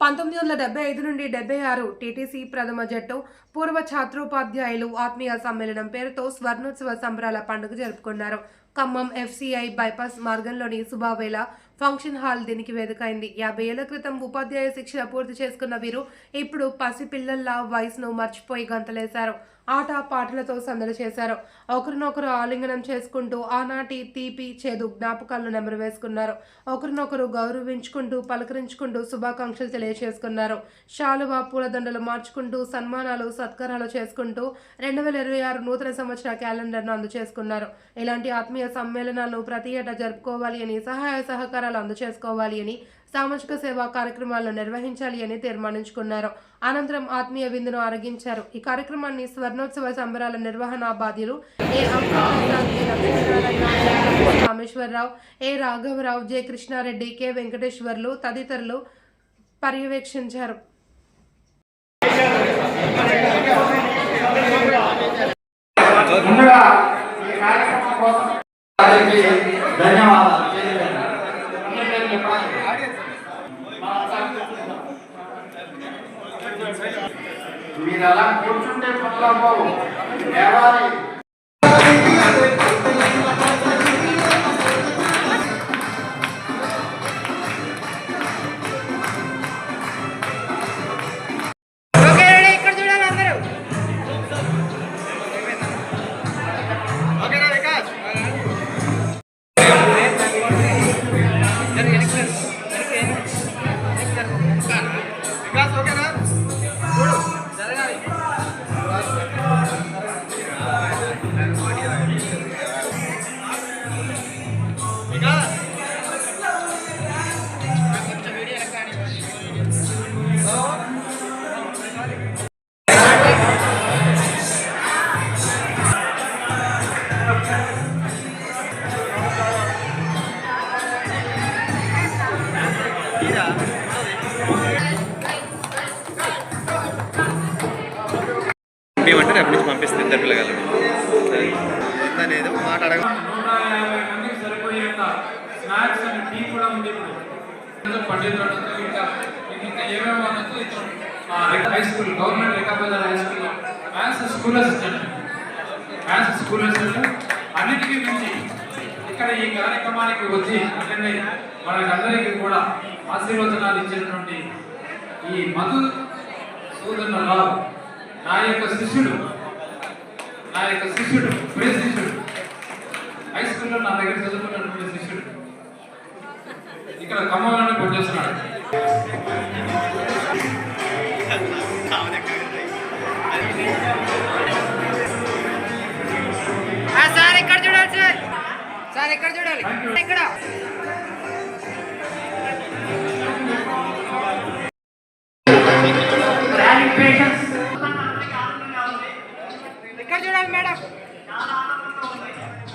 పంతొమ్మిది వందల డెబ్బై ఐదు నుండి డెబ్బై ఆరు టీటీసీ ప్రథమ జట్టు పూర్వ ఛాత్రోపాధ్యాయులు ఆత్మీయ సమ్మేళనం పేరుతో స్వర్ణోత్సవ సంబరాల పండుగ జరుపుకున్నారు. ఖమ్మం ఎఫ్సిఐ బైపాస్ మార్గంలోని సుబావేల ఫంక్షన్ హాల్ దీనికి వేదికైంది. యాభై ఏళ్ళ క్రితం ఉపాధ్యాయ శిక్షణ పూర్తి చేసుకున్న వీరు ఇప్పుడు పసిపిల్లల్లా వయసును మర్చిపోయి గంతలేశారు. ఆట పాటలతో సందడి చేశారు. ఒకరినొకరు ఆలింగనం చేసుకుంటూ ఆనాటి తీపి చేదు జ్ఞాపకాలను నెమరు వేసుకున్నారు ఒకరినొకరు గౌరవించుకుంటూ పలకరించుకుంటూ శుభాకాంక్షలు తెలియజేసుకున్నారు శాలువా పూలదండలు మార్చుకుంటూ సన్మానాలు సత్కారాలు చేసుకుంటూ రెండు వేల ఇరవై ఆరు నూతన సంవత్సర క్యాలెండర్ను అందజేసుకున్నారు. ఇలాంటి ఆత్మీయ సమ్మేళనాలను ప్రతి ఏటా జరుపుకోవాలి అని సహాయ సహకారాలు అందజేసుకోవాలి అని సామాజిక సేవా కార్యక్రమాలను నిర్వహించాలి అని తీర్మానించుకున్నారు. అనంతరం ఆత్మీయ విందును ఆరగించారు. ఈ కార్యక్రమాన్ని స్వర్ణోత్సవ సంబరాల నిర్వహణ బాధ్యులు ఏ. రామేశ్వరరావు ఏ. రాఘవరావు జె. కృష్ణారెడ్డి కె. వెంకటేశ్వర్లు తదితరులు పర్యవేక్షించారు. ముందుగా ఈ కార్యక్రమం కోసం ధన్యవాదాలు. మీరు అలా కూర్చుంటే పనులు లేవాలి. మేమంటే ఇతను ఆ, high school government Rikabazar high school maths school assistant maths school assistant అన్నిటికీ మించి ఇక్కడ ఈ కార్యక్రమానికి వచ్చి అటెండ్ మనకి మనకందరికీ కూడా ఆశీర్వచనాలు ఇచ్చినటువంటి ఈ మధు సూదన్న రావు నా యొక్క శిష్యుడు. నా యొక్క శిష్యుడు ప్రియ శిష్యుడు హై స్కూల్లో నా దగ్గర చదువుకున్నటువంటి శిష్యుడు ఇక్కడ ఖమ్మంలోనే పనిచేస్తున్నాడు సార్ ఇక్కడ చూడాలి సార్? సార్ ఇక్కడ చూడాలి? ఇక్కడ. ఇక్కడ చూడాలి మేడం.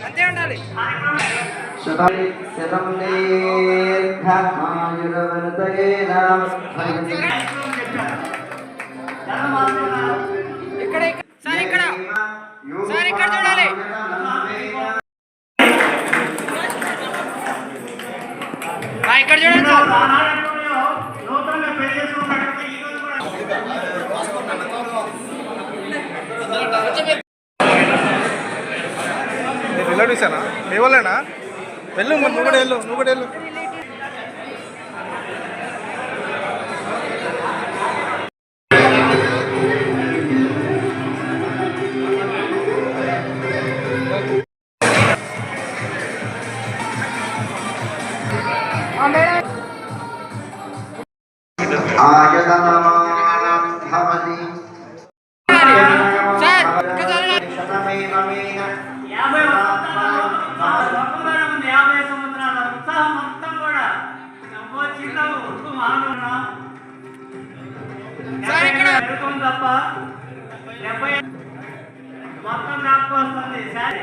అంతే ఉండాలి. ఇక్కడ సార్ ఇక్కడ. సార్ ఇక్కడ చూడాలి. ఇక్కడ చూడండి సార్. చేశానా? మీ వాళ్ళేనా? వెళ్ళు నువ్వు కూడా వెళ్ళు నువ్వు కూడా వెళ్ళు. ఆయతనమానం తప్ప డెబ్బై మొత్తం నాకు వస్తుంది సరే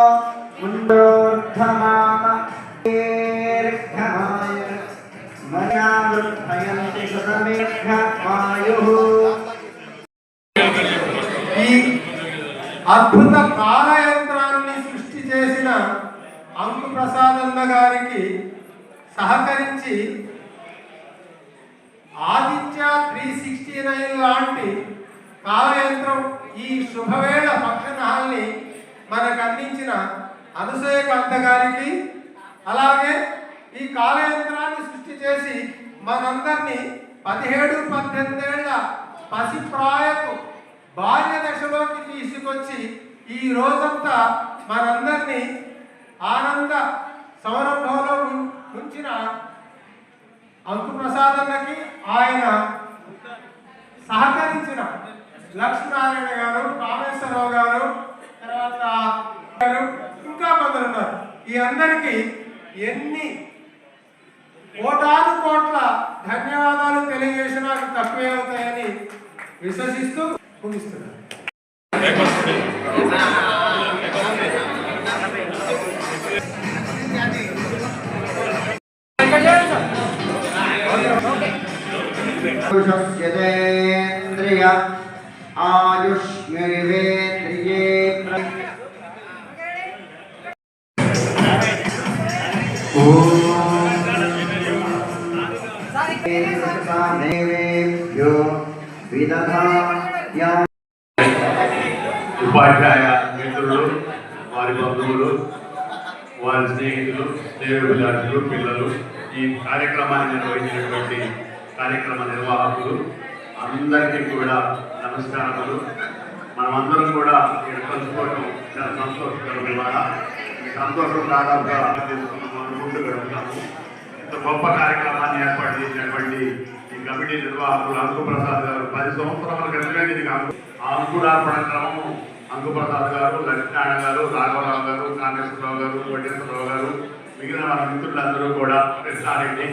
అద్భుత కాలయంత్రాన్ని సృష్టి చేసిన అంకు ప్రసాదన్న గారికి సహకరించి ఆదిత్య త్రీ సిక్స్టీ నైన్ లాంటి కాలయంత్రం ఈ శుభవేళ ఫంక్షన్ మనకు అందించిన అనుసూయకాంత గారికి అలాగే ఈ కాలయంత్రాన్ని సృష్టి చేసి మనందరినీ పదిహేడు పద్దెనిమిదేళ్ళ పసిప్రాయకు బాల్య దశలోకి తీసుకొచ్చి ఈ రోజంతా మనందరినీ ఆనంద సౌరంభంలో ఉంచిన అంకుప్రసాదన్నకి ఆయన సహకరించిన లక్ష్మీనారాయణ గారు కామేశ్వరరావు గారు తర్వాత గారు ఇంకా కొందరు ఉన్నారు. ఈ అందరికీ ఎన్ని కోటాను కోట్ల ధన్యవాదాలు తెలియజేసినా తక్కువే అవుతాయని విశ్వసిస్తూ কোন ইস্তেমা यतेन्द्रिय आयुष्मिवेन्द्रिये विदधा ఉపాధ్యాయ మిత్రులు వారి బంధువులు వారి స్నేహితులు దేవవిలాసులు పిల్లలు ఈ కార్యక్రమాన్ని నిర్వహించినటువంటి కార్యక్రమ నిర్వాహకులు అందరికీ కూడా నమస్కారములు. మనమందరం కూడా ఇక్కడ కలుసుకోవడం చాలా సంతోషకరం ఇవాళ ఈ సంతోషం దాదాపుగా మనం ముందు గడుపుతాము. ఇంత గొప్ప కార్యక్రమాన్ని ఏర్పాటు చేసినటువంటి ఈ కమిటీ నిర్వాహకులు అంకు ప్రసాద్ గారు పది సంవత్సరాల క్రితమే దీనికి ఆ అంకురార్పణ క్రమము అంకుప్రసాద్ గారు లక్ష్మీనారాయణ గారు రాఘవరావు గారు కామేశ్వరరావు గారు కోటేశ్వరరావు గారు మిగిలిన మన మిత్రులందరూ కూడా కృష్ణారెడ్డి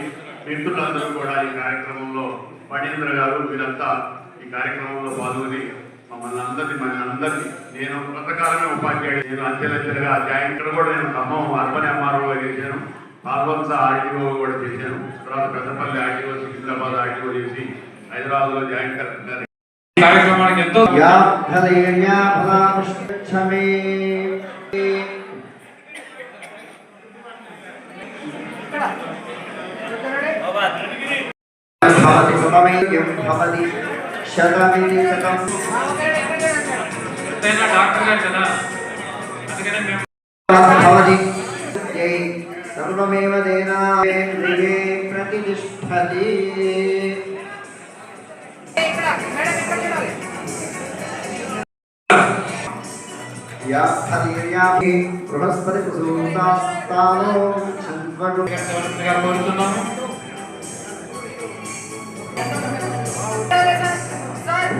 మిత్రులందరూ కూడా ఈ కార్యక్రమంలో పణీంద్ర గారు వీరంతా ఈ కార్యక్రమంలో పాల్గొని మమ్మల్ని అందరినీ మన అందరినీ నేను కొంతకాలమే ఉపాధ్యాయుడు నేను అంచెలంచెలుగా అధ్యాయం ఇక్కడ కూడా నేను ఖమ్మం అర్బన్ ఎంఆర్ఓగా చేశాను పాల్వంస ఆర్టీఓ కూడా చేశాను తర్వాత పెద్దపల్లి ఆర్టీఓ సికింద్రాబాద్ ఆర్టీఓ చేసి హైదరాబాద్లో జాయింట్ కలెక్టర్ కార్యక్రమానికి ఎంతో డాక్టర్ గారు కదా అందుకనే మేము సర్వమేవ దేనాంద్రియే ప్రతిష్టతి. ఇక్కడ మేడం ఇక్కడ చూడాలి या फलेर्या बृहस्पति कुसुमतास्तानो छन्द्वगु గారు కోరుతున్నాము సార్ సార్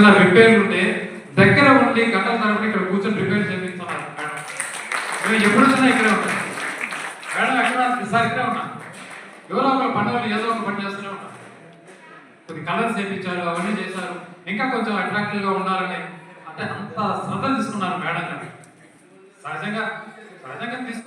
ఏదైనా రిపేర్లు ఉంటే దగ్గర ఉండి గంటల తరబడి ఇక్కడ కూర్చొని రిపేర్ చేయించాలి మేడం మేము ఎప్పుడు వచ్చినా ఇక్కడే ఉంటాం మేడం ఎక్కడ సార్ ఇక్కడే ఉన్నా. ఎవరో ఒక పండుగలు ఏదో ఒక పని చేస్తూనే ఉంటాం కొన్ని కలర్స్ చేయించారు అవన్నీ చేశారు. ఇంకా కొంచెం అట్రాక్టివ్గా ఉండాలని అంటే అంత శ్రద్ధ తీసుకున్నారు మేడం గారు. సహజంగా సహజంగా తీసుకు